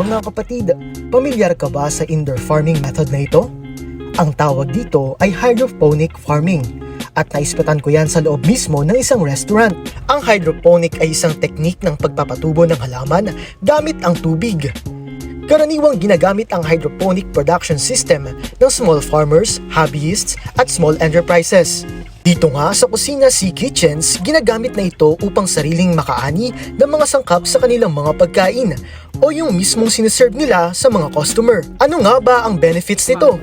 Mga kapatid, pamilyar ka ba sa indoor farming method na ito? Ang tawag dito ay hydroponic farming at naispatan ko yan sa loob mismo ng isang restaurant. Ang hydroponic ay isang teknik ng pagpapatubo ng halaman gamit ang tubig. Karaniwang ginagamit ang hydroponic production system ng small farmers, hobbyists at small enterprises. Dito nga sa Kusina Sea Kitchens, ginagamit na ito upang sariling makaani ng mga sangkap sa kanilang mga pagkain o yung mismong siniserve nila sa mga customer. Ano nga ba ang benefits nito?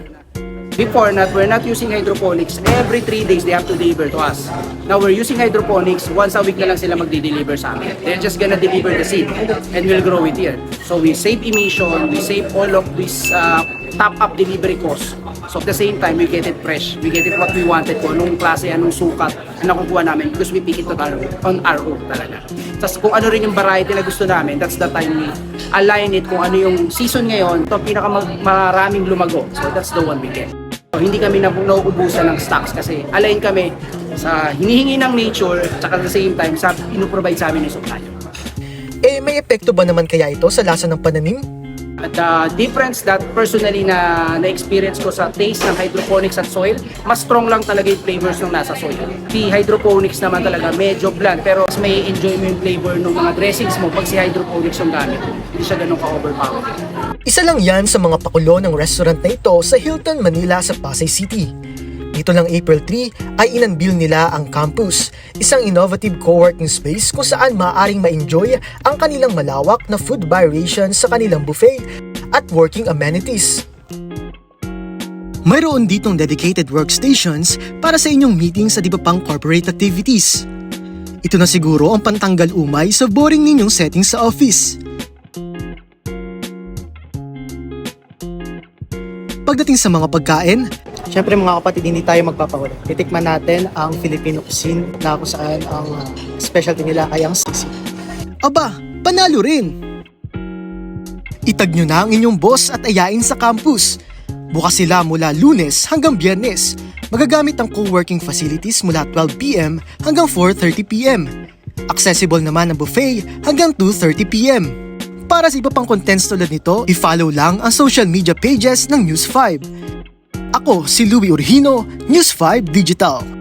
Before not, we're not using hydroponics. Every three days, they have to deliver to us. Now, we're using hydroponics. Once a week na lang sila magdi-deliver sa amin. They're just gonna deliver the seed and we'll grow it here. So, we save emission, we save all of this uh, top-up delivery costs. So, at the same time, we get it fresh. We get it what we wanted ko, anong klase, anong sukat na nakukuha namin because we pick it on our, own talaga. Tapos kung ano rin yung variety na gusto namin, that's the time we align it kung ano yung season ngayon, ito ang pinaka maraming lumago. So, that's the one we get. So, hindi kami na nauubusan ng stocks kasi align kami sa hinihingi ng nature at at the same time sa pinuprovide sa amin ng supplier. Eh may epekto ba naman kaya ito sa lasa ng pananim? The difference that personally na na-experience ko sa taste ng hydroponics at soil, mas strong lang talaga yung flavors ng nasa soil. Si hydroponics naman talaga medyo bland pero mas may enjoy mo yung flavor ng mga dressings mo pag si hydroponics yung gamit. Hindi siya ganun ka-overpower. Isa lang yan sa mga pakulo ng restaurant na ito sa Hilton, Manila sa Pasay City. Dito lang April 3 ay inunveil nila ang campus, isang innovative co-working space kung saan maaaring ma-enjoy ang kanilang malawak na food variation sa kanilang buffet at working amenities. Mayroon ditong dedicated workstations para sa inyong meetings at iba pang corporate activities. Ito na siguro ang pantanggal umay sa boring ninyong setting sa office. Pagdating sa mga pagkain, Siyempre mga kapatid, hindi tayo magpapawala. Titikman natin ang Filipino cuisine na kung saan ang uh, specialty nila ay ang sisig. Aba, panalo rin! Itag nyo na ang inyong boss at ayain sa campus. Bukas sila mula lunes hanggang biyernes. Magagamit ang co-working facilities mula 12pm hanggang 4.30pm. Accessible naman ang buffet hanggang 2.30pm. Para sa iba pang contents tulad nito, i-follow lang ang social media pages ng News 5. Ako si Louie Urhino, News 5 Digital.